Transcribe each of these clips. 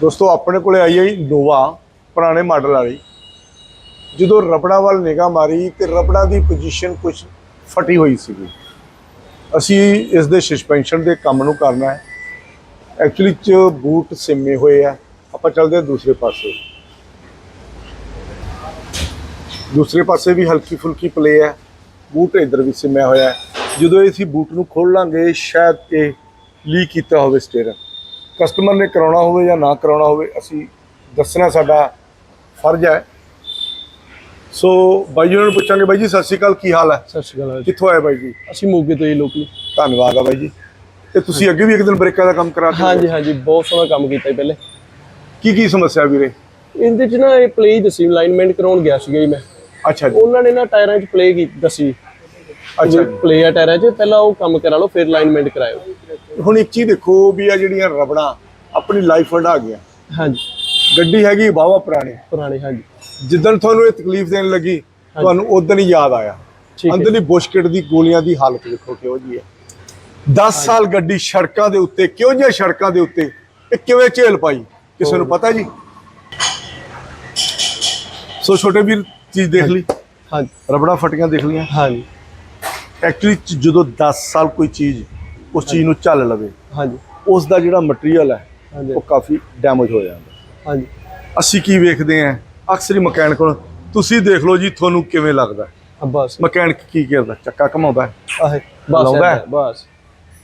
ਦੋਸਤੋ, ਆਪਣੇ ਕੋਲੇ ਆਈ ਹੈ ਨੋਵਾ, ਪੁਰਾਣੇ ਮਾਡਲ ਵਾਲੀ। ਜਦੋਂ ਰਬੜਾ ਵੱਲ ਨਿਗਾਹ ਮਾਰੀ ਤੇ ਰਬੜਾ ਦੀ ਪੋਜੀਸ਼ਨ ਕੁਝ ਫਟੀ ਹੋਈ ਸੀਗੀ। ਅਸੀਂ ਇਸ ਦੇ ਸਸਪੈਂਸ਼ਨ ਦੇ ਕੰਮ ਨੂੰ ਕਰਨਾ ਹੈ। ਐਕਚੁਅਲੀ ਚ ਬੂਟ ਸਿਮੇ ਹੋਏ ਆ। ਆਪਾਂ ਚੱਲਦੇ ਹਾਂ ਦੂਸਰੇ ਪਾਸੇ। ਦੂਸਰੇ ਪਾਸੇ ਵੀ ਹਲਕੀ ਫੁਲਕੀ ਪਲੇ ਹੈ। ਬੂਟ ਇਧਰ ਵੀ ਸਿਮਿਆ ਹੋਇਆ ਜਦੋਂ ਇਹ ਅਸੀਂ ਬੂਟ ਨੂੰ ਖੋਲ ਲਾਂਗੇ ਸ਼ਾਇਦ ਇਹ ਲੀਕ ਕੀਤਾ ਹੋਵੇ ਸਟੇਅਰ ਕਸਟਮਰ ਨੇ ਕਰਾਉਣਾ ਹੋਵੇ ਜਾਂ ਨਾ ਕਰਾਉਣਾ ਹੋਵੇ ਅਸੀਂ ਦੱਸਣਾ ਸਾਡਾ ਫਰਜ਼ ਹੈ। ਸੋ ਬਾਈ ਜੀ ਨੂੰ ਪੁੱਛਾਂਗੇ ਬਾਈ ਜੀ ਸਤਿ ਸ਼੍ਰੀ ਅਕਾਲ ਕੀ ਹਾਲ ਹੈ? ਸਤਿ ਸ਼੍ਰੀ ਅਕਾਲ। ਕਿੱਥੋਂ ਆਏ ਬਾਈ ਜੀ? ਅਸੀਂ ਮੋਗੇ ਤੋਂ ਹੀ ਲੋਕਲੀ। ਧੰਨਵਾਦ ਆ ਬਾਈ ਜੀ। ਤੇ ਤੁਸੀਂ ਅੱਗੇ ਵੀ ਇੱਕ ਦਿਨ ਬ੍ਰੇਕਾਂ ਦਾ ਕੰਮ ਕਰਾ ਹਾਂਜੀ ਹਾਂਜੀ ਬਹੁਤ ਸੋਹਣਾ ਕੰਮ ਕੀਤਾ ਪਹਿਲੇ। ਕੀ ਕੀ ਸਮੱਸਿਆ ਵੀਰੇ? ਇਹਦੇ ਚ ਨਾ ਇਹ ਪਲੇ ਦੱਸੀ ਅਲਾਈਨਮੈਂਟ ਕਰਾਉਣ ਗਿਆ ਸੀਗਾ ਜੀ ਮੈਂ। ਅੱਛਾ ਜੀ। ਉਹਨਾਂ ਨੇ ਨਾ ਟਾਇਰਾਂ 'ਚ ਪਲੇ ਕੀ ਦੱਸੀ। ਅੱਛਾ ਪਲੇ ਆ ਟਾਇਰਾਂ 'ਚ ਪਹਿਲਾਂ ਉਹ ਕੰਮ ਕਰਾ ਲਓ ਫਿਰ ਅਲਾਈਨਮੈਂਟ ਕਰਾਇਓ। ਹੁਣ ਇੱਕ ਚੀਜ਼ ਦੇਖੋ ਵੀ ਆ ਜਿਹੜੀਆਂ ਰਬੜਾਂ ਆਪਣੀ ਲਾਈਫ ਵੰਡਾ ਗਿਆ ਹਾਂਜੀ। ਗੱਡੀ ਹੈਗੀ ਵਾਹਵਾ ਪੁਰਾਣੀ। ਪੁਰਾਣੇ ਹਾਂਜੀ। ਜਿੱਦਣ ਤੁਹਾਨੂੰ ਇਹ ਤਕਲੀਫ ਦੇਣ ਲੱਗੀ ਤੁਹਾਨੂੰ ਉਦੋਂ ਹੀ ਯਾਦ ਆਇਆ। ਅੰਦਰਲੀ ਬੁਸ਼ਕਿਟ ਦੀ ਗੋਲੀਆਂ ਦੀ ਹਾਲਤ ਦੇਖੋ ਕਿਹੋ ਜੀ ਹੈ। 10 ਸਾਲ ਗੱਡੀ ਸੜਕਾਂ ਦੇ ਉੱਤੇ ਕਿਉਂ ਜਿਹੀਆਂ ਸੜਕਾਂ ਦੇ ਉੱਤੇ ਇਹ ਕਿਵੇਂ ਝੇਲ ਪਾਈ? ਕਿਸੇ ਨੂੰ ਪਤਾ ਜੀ? ਸੋ ਛੋਟੇ ਵੀਰ ਚੀਜ਼ ਦੇਖ ਲਈ। ਹਾਂਜੀ। ਰਬੜਾ ਫਟੀਆਂ ਦੇਖ ਲਈਆਂ। ਹਾਂਜੀ। ਐਕਚੁਅਲੀ ਜਦੋਂ 10 ਸਾਲ ਕੋਈ ਚੀਜ਼ ਉਸ ਚੀਜ਼ ਨੂੰ ਚੱਲ ਲਵੇ। ਹਾਂਜੀ। ਉਸ ਦਾ ਜਿਹੜਾ ਮਟੀਰੀਅਲ ਹੈ ਉਹ ਕਾਫੀ ਡੈਮੇਜ ਹੋ ਜਾਂਦਾ। ਹਾਂਜੀ। ਅਸੀਂ ਕੀ ਵੇਖਦੇ ਆਂ ਅਕਸਰ ਹੀ ਮਕੈਨਿਕ ਨੂੰ ਤੁਸੀਂ ਦੇਖ ਲਓ ਜੀ ਤੁਹਾਨੂੰ ਕਿਵੇਂ ਲੱਗਦਾ ਬਸ। ਮਕੈਨਿਕ ਕੀ ਕਰਦਾ? ਚੱਕਾ ਘਮਾਉਂਦਾ? ਆਹੇ ਬਸ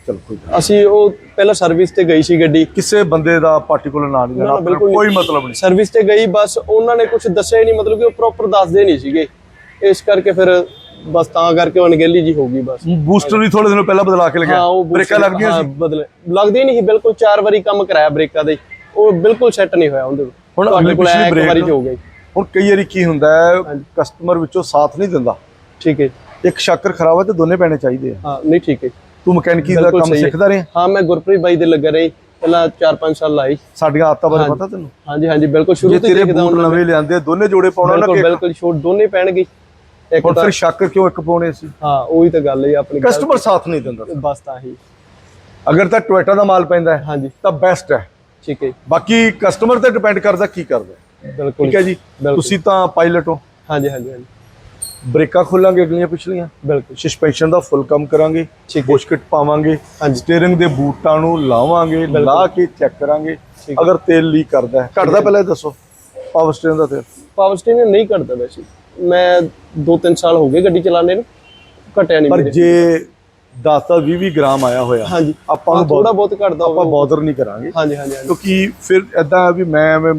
ਚਲੋ ਕੋਈ ਅਸੀਂ ਉਹ ਪਹਿਲਾਂ ਸਰਵਿਸ ਤੇ ਗਈ ਸੀ ਗੱਡੀ। ਕਿਸੇ ਬੰਦੇ ਦਾ ਪਾਰਟਿਕੂਲਰ ਨਾਂ ਨਹੀਂ ਲੈਣਾ ਕੋਈ। ਮਤਲਬ ਨਹੀਂ। ਸਰਵਿਸ ਤੇ ਗਈ ਬਸ ਉਹਨਾਂ ਨੇ ਕੁਝ ਦੱਸਿਆ ਹੀ ਨਹੀਂ ਮਤਲਬ ਕਿ ਉਹ ਪ੍ਰੋਪਰ ਦੱਸਦੇ ਨਹੀਂ ਸੀਗੇ। ਇਸ ਕਰਕੇ ਫਿਰ ਬਸ ਤਾਂ ਕਰਕੇ ਅਣਗਹਿਲੀ ਜੀ ਹੋ ਗਈ ਬਸ। ਬੂਸਟਰ ਵੀ ਥੋੜੇ ਦਿਨ ਪਹਿਲਾਂ ਬਦਲਾ ਕੇ ਲਗਿਆ। ਹਾਂ ਉਹ ਬ੍ਰੇਕਾਂ ਲੱਗ ਗਈਆਂ ਹਾਂ, ਸੀ। ਬਦਲੇ। ਲੱਗਦੇ ਹੀ ਨਹੀਂ ਸੀ ਬਿਲਕੁਲ ਚਾਰ ਵਾਰੀ ਕੰਮ ਕਰਾਇਆ ਬ੍ਰੇਕਾਂ ਦੇ। ਉਹ ਬਿਲਕੁਲ ਸੈੱਟ ਨਹੀਂ ਹੋਇਆ ਉਹਦੇ ਹੁਣ ਤੁਹਾਡੇ ਅਗਲੀ ਕੋਲ ਇੱਕ ਵਾਰੀ ਹੋ ਗਈ। ਹੁਣ ਕਈ ਵਾਰੀ ਕੀ ਹੁੰਦਾ ਹੈ। ਕਸਟਮਰ ਵਿੱਚੋਂ ਸਾਥ ਨਹੀਂ ਦਿੰਦਾ। ਠੀਕ ਹੈ। ਇੱਕ ਸ਼ਾਕਰ ਖਰਾਬ ਹੈ ਤੇ ਦੋਨੇ ਪੈਣੇ ਚਾਹੀਦੇ ਆ। ਹਾਂ ਨਹੀਂ ਠੀਕ ਹੈ। ਤੂੰ ਮਕੈਨਿਕੀ ਦਾ ਕੰਮ ਹੈ। ਸਿੱਖਦਾ ਰਿਹਾ? ਹਾਂ ਮੈਂ ਗੁਰਪ੍ਰੀਤ ਬਾਈ ਦੇ ਲੱਗਾ ਰਹੀ। ਪਹਿਲਾਂ 4-5 ਸਾਲ ਲਾਈ। ਸਾਡੀਆਂ ਆਦਤਾਂ ਬਾਰੇ। ਪਤਾ ਤੈਨੂੰ? ਹਾਂਜੀ ਹਾਂਜੀ ਬਿਲਕੁਲ ਸ਼ੁਰੂ ਤੋਂ ਤੇਰੇ ਦੇਖਦਾ ਹੁੰਦਾ ਨਵੇਂ ਲਿਆਂਦੇ ਦੋਨੇ ਜੋੜੇ ਪਾਉਣਾ ਨਾ ਬਿਲਕੁਲ ਛੋਟ ਦੋਨੇ ਪੈਣਗੇ। ਹੁਣ ਫਿਰ ਸ਼ਾਕਰ ਕਿਉਂ ਇੱਕ ਪਾਉਣੇ ਸੀ? ਹਾਂ ਉਹੀ ਤਾਂ ਗੱਲ ਹੈ ਆਪਣੀ। ਕਸਟਮਰ ਸਾਥ ਨਹੀਂ ਦਿੰਦਾ। ਬਸ ਤਾਂ ਹੀ। ਅਗਰ ਤਾਂ ਟੋਇਟਾ ਦਾ ਮਾਲ ਪੈਂਦਾ ਹੈ ਹਾਂਜੀ। ਤਾਂ ਬੈਸਟ ਹੈ। ਠੀਕ ਹੈ ਬਾਕੀ ਕਸਟਮਰ ਤੇ ਡਿਪੈਂਡ ਕਰਦਾ ਕੀ ਕਰਦਾ। ਬਿਲਕੁਲ ਠੀਕ ਹੈ ਜੀ। ਤੁਸੀਂ ਤਾਂ ਪਾਇਲਟ ਹੋ। ਹਾਂਜੀ ਹਾਂਜੀ ਹਾਂਜੀ। ਬ੍ਰੇਕਾਂ ਖੋਲਾਂਗੇ ਅਗਲੀਆਂ ਪਿਛਲੀਆਂ? ਬਿਲਕੁਲ। ਸਸਪੈਂਸ਼ਨ ਦਾ ਫੁੱਲ ਕੰਮ ਕਰਾਂਗੇ ਬੁਸ਼ਕਟ ਪਾਵਾਂਗੇ ਹਾਂਜੀ। ਸਟੀਅਰਿੰਗ ਦੇ ਬੂਟਾਂ ਨੂੰ ਲਾਵਾਂਗੇ ਲਾ ਕੇ ਚੈੱਕ ਕਰਾਂਗੇ। ਅਗਰ ਤੇਲ ਲੀਕ ਕਰਦਾ ਹੈ। ਘਟਦਾ ਪਹਿਲਾਂ ਦੱਸੋ ਪਾਵਰ ਸਟੀਅਰਿੰਗ ਦਾ ਤੇਲ? ਪਾਵਰ ਸਟੇਸ਼ਨ ਨਹੀਂ ਕਰਦਾ ਵੈਸੇ। ਮੈਂ 2-3 ਸਾਲ ਹੋ ਗਏ ਗੱਡੀ ਚਲਾਉਂਦੇ ਨੂੰ ਘਟਿਆ ਨਹੀਂ ਪਰ ਮੇਰੇ। ਜੇ 10 ਤਾਂ 20 20 ਗ੍ਰਾਮ ਆਇਆ ਹੋਇਆ ਹਾਂਜੀ। ਆਪਾਂ ਨੂੰ ਥੋੜਾ ਬਹੁਤ ਘਟਦਾ ਆਪਾਂ ਬੌਦਰ ਨਹੀਂ ਕਰਾਂਗੇ। ਹਾਂਜੀ ਹਾਂਜੀ ਕਿਉਂਕਿ ਫਿਰ ਐਦਾਂ ਵੀ ਮੈਂ ਐਵੇਂ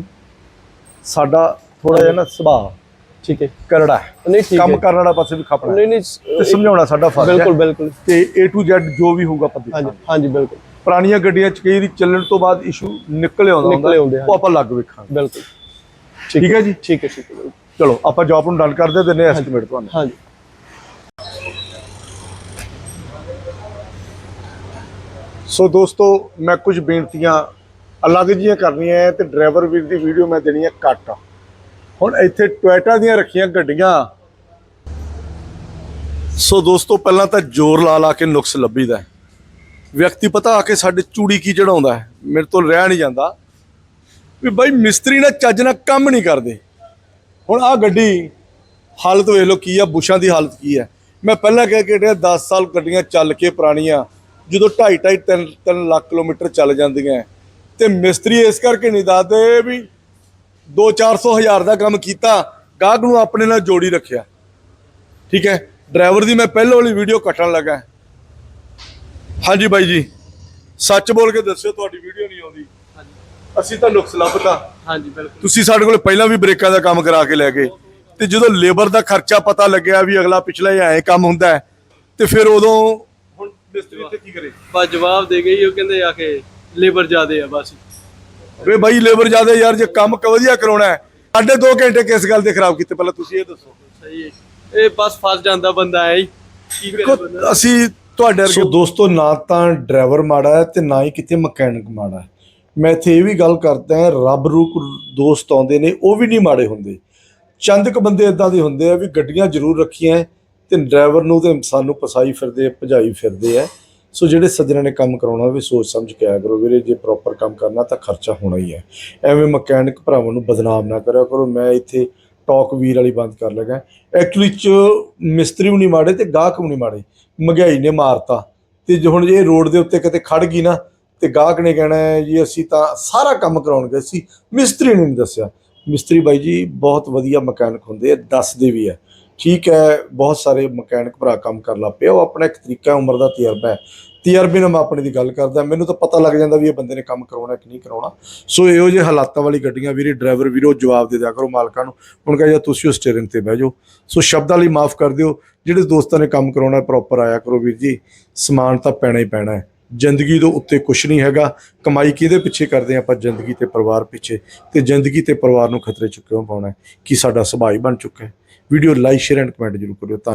ਸਾਡਾ ਥੋੜਾ ਜਿਹਾ ਨਾ ਸੁਭਾਅ ਠੀਕ ਹੈ। ਕਰੜਾ ਨਹੀਂ ਠੀਕ ਕੰਮ ਕਰਨ ਵਾਲਾ ਪਾਸੇ ਵੀ ਖਪਣਾ। ਨਹੀਂ ਨਹੀਂ ਤੇ ਸਮਝਾਉਣਾ ਸਾਡਾ ਫਰਜ਼ ਬਿਲਕੁਲ ਹੈ। ਬਿਲਕੁਲ ਤੇ A to Z ਜੋ ਵੀ ਹੋਊਗਾ ਆਪਾਂ ਹਾਂਜੀ ਹਾਂਜੀ ਬਿਲਕੁਲ। ਪੁਰਾਣੀਆਂ ਗੱਡੀਆਂ ਚ ਕਈ ਵਾਰੀ ਚੱਲਣ ਤੋਂ ਬਾਅਦ ਇਸ਼ੂ ਨਿਕਲੇ ਆਉਂਦਾ ਹੁੰਦਾ। ਉਹ ਆਪਾਂ ਲੱਗ ਵੇਖਾਂਗੇ। ਬਿਲਕੁਲ। ਠੀਕ ਹੈ ਜੀ? ਠੀਕ ਹੈ ਠੀਕ ਹੈ। ਚਲੋ ਆਪਾਂ ਜੌਬ ਨੂੰ ਡਨ ਕਰਦੇ ਦਿੰਨੇ ਐਸਟੀਮੇਟ ਤੁਹਾਨੂੰ। ਹਾਂਜੀ। ਸੋ ਦੋਸਤੋ ਮੈਂ ਕੁਝ ਬੇਨਤੀਆਂ ਅਲੱਗ ਜੀਆਂ ਕਰਨੀਆਂ ਤੇ ਡਰਾਈਵਰ ਵੀਰ ਦੀ ਵੀਡੀਓ ਮੈਂ ਦੇਣੀ ਹੈ ਕੱਟ ਹੁਣ ਇੱਥੇ ਟੋਇਟਾ ਦੀਆਂ ਰੱਖੀਆਂ ਗੱਡੀਆਂ। ਸੋ ਦੋਸਤੋ ਪਹਿਲਾਂ ਤਾਂ ਜ਼ੋਰ ਲਾ ਲਾ ਕੇ ਨੁਕਸ ਲੱਭੀਦਾ। ਵਿਅਕਤੀ ਪਤਾ ਆ ਕੇ ਸਾਡੇ ਚੂੜੀ ਕੀ ਚੜਾਉਂਦਾ ਮੇਰੇ ਤੋਂ ਰਹਿ ਨਹੀਂ ਜਾਂਦਾ। ਵੀ ਬਾਈ ਮਿਸਤਰੀ ਨਾਲ ਚੱਜ ਨਾਲ ਕੰਮ ਨਹੀਂ ਕਰਦੇ। ਹੁਣ ਆ ਗੱਡੀ ਹਾਲਤ ਵੇਖ ਲਓ ਕੀ ਆ ਬੁਸ਼ਾਂ ਦੀ ਹਾਲਤ ਕੀ ਹੈ ਮੈਂ ਪਹਿਲਾਂ ਕਹਿ ਕੇ ਹਟਿਆ 10 ਸਾਲ ਗੱਡੀਆਂ ਚੱਲ ਕੇ ਪੁਰਾਣੀਆਂ, ਜਦੋਂ 2.5 2.5 3 3 ਲੱਖ ਕਿਲੋਮੀਟਰ ਚੱਲ ਜਾਂਦੀਆਂ। ਤੇ ਮਿਸਤਰੀ ਇਸ ਕਰਕੇ ਨਹੀਂ ਦੱਸਦੇ ਵੀ 2-400 ਹਜ਼ਾਰ ਦਾ ਕੰਮ ਕੀਤਾ, ਗਾਹਕ ਨੂੰ ਆਪਣੇ ਨਾਲ ਜੋੜੀ ਰੱਖਿਆ। ਠੀਕ ਹੈ, ਡਰਾਈਵਰ ਦੀ ਮੈਂ ਪਹਿਲਾਂ ਵਾਲੀ ਵੀਡੀਓ ਕੱਟਣ ਲੱਗਾ। ਹਾਂਜੀ ਬਾਈ ਜੀ, ਸੱਚ ਬੋਲ ਕੇ ਦੱਸਿਓ, ਤੁਹਾਡੀ ਵੀਡੀਓ ਨਹੀਂ ਆਉਂਦੀ। ਅਸੀਂ ਤਾਂ ਨੁਕਸ ਲੱਭਤਾ। ਹਾਂਜੀ ਬਿਲਕੁਲ। ਤੁਸੀਂ ਸਾਡੇ ਕੋਲ ਪਹਿਲਾਂ ਵੀ ਬ੍ਰੇਕਾਂ ਦਾ ਕੰਮ ਕਰਾ ਕੇ ਲੈ ਗਏ। ਤੇ ਜਦੋਂ ਲੇਬਰ ਦਾ ਖਰਚਾ ਪਤਾ ਲੱਗਿਆ ਵੀ ਅਗਲਾ ਪਿਛਲਾ ਹੀ ਐਂ ਕੰਮ ਹੁੰਦਾ ਹੈ, ਤੇ ਫਿਰ ਉਦੋਂ ਹੁਣ ਮਿਸਤਰੀ ਤੇ ਕੀ ਕਰੇ? ਬਸ ਜਵਾਬ ਦੇ ਗਈ ਉਹ ਕਹਿੰਦੇ ਆ ਕੇ ਲੇਬਰ ਜ਼ਿਆਦੇ ਆ ਬਸ। ਵੇ ਬਾਈ ਲੇਬਰ ਜ਼ਿਆਦਾ ਯਾਰ ਜੇ ਕੰਮ ਕ ਵਧੀਆ ਕਰਾਉਣਾ ਹੈ ਸਾਢੇ 2 ਘੰਟੇ ਕਿਸ ਗੱਲ ਦੇ ਖਰਾਬ ਕੀਤੇ? ਪਹਿਲਾਂ ਤੁਸੀਂ ਇਹ ਦੱਸੋ। ਸਹੀ ਹੈ। ਇਹ ਬਸ ਫਸ ਜਾਂਦਾ ਬੰਦਾ ਹੀ ਕੀ ਕਰੇ ਬੰਦਾ? ਅਸੀਂ ਤੁਹਾਡੇ ਵਰਗੇ ਦੋਸਤੋ ਨਾ ਤਾਂ ਡਰਾਈਵਰ ਮਾੜਾ ਹੈ ਤੇ ਨਾ ਹੀ ਕਿਤੇ ਮਕੈਨਿਕ ਮਾੜਾ ਹੈ। ਮੈਂ ਇੱਥੇ ਇਹ ਵੀ ਗੱਲ ਕਰਦਾ ਹਾਂ, ਰੱਬ ਰੂਪ ਦੋਸਤ ਆਉਂਦੇ ਨੇ, ਉਹ ਵੀ ਨਹੀਂ ਮਾੜੇ ਹੁੰਦੇ। ਚੰਦ ਕੁ ਬੰਦੇ ਇਦਾਂ ਦੇ ਹੁੰਦੇ ਆ ਵੀ ਗੱਡੀਆਂ ਜ਼ਰੂਰ ਰੱਖੀਆਂ ਹੈ ਤੇ ਡਰਾਈਵਰ ਨੂੰ ਤੇ ਸਾਨੂੰ ਪਸਾਈ ਫਿਰਦੇ ਭਜਾਈ ਫਿਰਦੇ ਆ। ਸੋ ਜਿਹੜੇ ਸੱਜਣਾ ਨੇ ਕੰਮ ਕਰਾਉਣਾ ਵੀ ਸੋਚ ਸਮਝ ਕੇ ਆਇਆ ਕਰੋ ਵੀਰੇ, ਜੇ ਪ੍ਰੋਪਰ ਕੰਮ ਕਰਨਾ ਤਾਂ ਖਰਚਾ ਹੋਣਾ ਹੀ ਹੈ ਐਵੇਂ ਮਕੈਨਿਕ ਭਰਾਵਾਂ ਨੂੰ ਬਦਨਾਮ ਨਾ ਕਰਿਆ ਕਰੋ, ਮੈਂ ਇੱਥੇ ਟਾਕ ਵੀਰ ਵਾਲੀ ਬੰਦ ਕਰ ਲਗਾ। ਐਕਚੁਅਲੀ ਚ ਮਿਸਤਰੀ ਵੀ ਨਹੀਂ ਮਾੜੇ ਤੇ ਗਾਹਕ ਵੀ ਨਹੀਂ ਮਾੜੇ, ਮਹਿੰਗਾਈ ਨੇ ਮਾਰਤਾ। ਤੇ ਜੇ ਹੁਣ ਇਹ ਰੋਡ ਦੇ ਉੱਤੇ ਕਿਤੇ ਖੜ ਗਈ ਨਾ ਤੇ ਗਾਹਕ ਨੇ ਕਹਿਣਾ ਹੈ, ਜੀ, ਅਸੀਂ ਤਾਂ ਸਾਰਾ ਕੰਮ ਕਰਾਉਣਗੇ ਅਸੀਂ ਮਿਸਤਰੀ ਨੇ ਨਹੀਂ ਦੱਸਿਆ। ਮਿਸਤਰੀ ਬਾਈ ਜੀ, ਬਹੁਤ ਵਧੀਆ ਮਕੈਨਿਕ ਹੁੰਦੇ ਆ, ਦੱਸਦੇ ਵੀ ਹੈ ਠੀਕ ਹੈ, ਬਹੁਤ ਸਾਰੇ ਮਕੈਨਿਕ ਭਰਾ ਕੰਮ ਕਰ ਲਾ ਪਿਆ ਉਹ ਆਪਣਾ ਇੱਕ ਤਰੀਕਾ ਉਮਰ ਦਾ ਤਜਰਬਾ ਹੈ। ਤਜਰਬੇ ਨਾਲ ਮੈਂ ਆਪਣੇ ਦੀ ਗੱਲ ਕਰਦਾ, ਮੈਨੂੰ ਤਾਂ ਪਤਾ ਲੱਗ ਜਾਂਦਾ ਵੀ ਇਹ ਬੰਦੇ ਨੇ ਕੰਮ ਕਰਾਉਣਾ ਕਿ ਨਹੀਂ ਕਰਾਉਣਾ। ਸੋ ਇਹੋ ਜਿਹੇ ਹਾਲਾਤਾਂ ਵਾਲੀ ਗੱਡੀਆਂ ਵੀਰੇ, ਡਰਾਈਵਰ ਵੀਰੋ, ਜਵਾਬ ਦੇ ਦਿਆ ਕਰੋ ਮਾਲਕਾਂ ਨੂੰ। ਹੁਣ ਕਹੇ ਜਾਂ, ਤੁਸੀਂ ਉਹ ਸਟੀਅਰਿੰਗ ਤੇ ਬਹਿ ਜਾਓ। ਸੋ ਸ਼ਬਦਾਂ ਲਈ ਮਾਫ ਕਰ ਦਿਓ, ਜਿਹੜੇ ਦੋਸਤਾਂ ਨੇ ਕੰਮ ਕਰਾਉਣਾ ਪ੍ਰੋਪਰ ਆਇਆ ਕਰੋ ਵੀਰ ਜੀ। ਸਮਾਨ ਤਾਂ ਪੈਣਾ ਹੀ ਪੈਣਾ ਹੈ। ਜ਼ਿੰਦਗੀ ਦੇ ਉੱਤੇ ਕੁਝ ਨਹੀਂ ਹੈਗਾ। ਕਮਾਈ ਕਿਹਦੇ ਪਿੱਛੇ ਕਰਦੇ ਹਾਂ ਆਪਾਂ? ਜ਼ਿੰਦਗੀ ਤੇ ਪਰਿਵਾਰ ਪਿੱਛੇ। ਤੇ ਜ਼ਿੰਦਗੀ ਤੇ ਪਰਿਵਾਰ ਨੂੰ ਖਤਰੇ ਚ ਕਿਉਂ ਪਾਉਣਾ ਹੈ? ਕੀ ਸਾਡਾ ਸੁਭਾਅ ਹੀ ਬਣ ਚੁੱਕਾ ਹੈ? Video like, share and comment ਜ਼ਰੂਰ ਕਰਿਓ। ਧੰਨ